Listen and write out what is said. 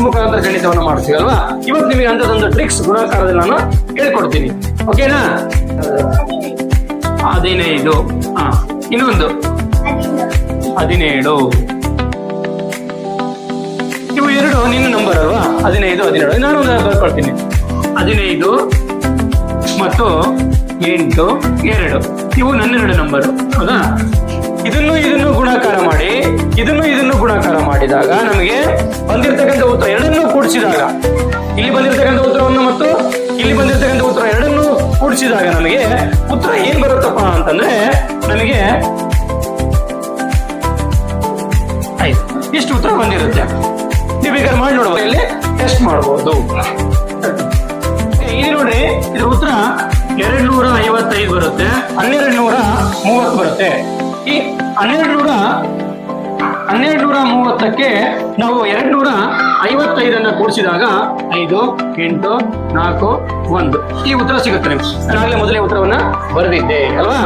ಮುಖಾಂತರ ಗಣಿತವನ್ನು ಮಾಡ್ತೀವಿ ಅಲ್ವಾ ಇವತ್ತು ನಿಮಗೆ ಅಂತದೊಂದು ಟ್ರಿಕ್ಸ್ ಗುಣಾಕಾರದಲ್ಲಿ ನಾನು ಹೇಳ್ಕೊಡ್ತೀನಿ. ಓಕೆನಾ ಹದಿನೈದು. ಹಾ, ಇನ್ನೊಂದು. ಹದಿನೇಳು. ಇವು ಎರಡು ನಿನ್ನ ನಂಬರ್ ಅಲ್ವಾ? ಹದಿನೈದು, ಹದಿನೇಳು. ನಾನು ಒಂದು ಬರ್ಕೊಳ್ತೀನಿ ಹದಿನೈದು ಮತ್ತು ಎಂಟು, ಎರಡು. ಇವು ನನ್ನೆರಡು ನಂಬರ್ ಹೌದಾ? ಇದನ್ನು ಇದನ್ನು ಗುಣಾಕಾರ ಮಾಡಿ, ಇದನ್ನು ಇದನ್ನು ಗುಣಾಕಾರ ಮಾಡಿದಾಗ ನಮಗೆ ಬಂದಿರತಕ್ಕಂಥ ಉತ್ತರ ಕೂಡಿಸಿದಾಗ. ಇಲ್ಲಿ ಬಂದಿರತಕ್ಕಂಥ ಉತ್ತರವನ್ನು ಮತ್ತು ಇಲ್ಲಿ ಬಂದಿರತಕ್ಕಂಥ ಉತ್ತರ ಎರಡನ್ನು ಕೂಡಿಸಿದಾಗ ನಮಗೆ ಉತ್ತರ ಏನ್ ಬರುತ್ತಪ್ಪ ಅಂತಂದ್ರೆ ನಮಗೆ ಆಯ್ತು ಇಷ್ಟು ಉತ್ತರ ಬಂದಿರುತ್ತೆ. ನೀವು ಬೇಕಾದ್ರೆ ಮಾಡಿ ನೋಡ್ಬೋದು ಇಲ್ಲಿ ಟೆಸ್ಟ್ ಮಾಡಬಹುದು ಇಲ್ಲಿ ನೋಡ್ರಿ, ಇದ್ರ ಉತ್ತರ ಎರಡ್ ನೂರ ಐವತ್ತೈದು ಬರುತ್ತೆ. ಹನ್ನೆರಡು ನೂರ ಮೂವತ್ತು ಬರುತ್ತೆ. ಈ ಹನ್ನೆರಡು ನೂರ ಹನ್ನೆರಡು ನೂರ ಮೂವತ್ತಕ್ಕೆ ನಾವು ಎರಡ್ ನೂರ ಐವತ್ತೈದನ್ನ ಕೂಡಿಸಿದಾಗ ಐದು ಎಂಟು ನಾಲ್ಕು ಒಂದು. ಈ ಉತ್ತರ ಸಿಗುತ್ತೆ ನಿಮ್ಗೆ. ಆಗ್ಲೇ ಮೊದಲೇ ಉತ್ತರವನ್ನ ಬರೆದಿದ್ದೆ ಅಲ್ವಾ?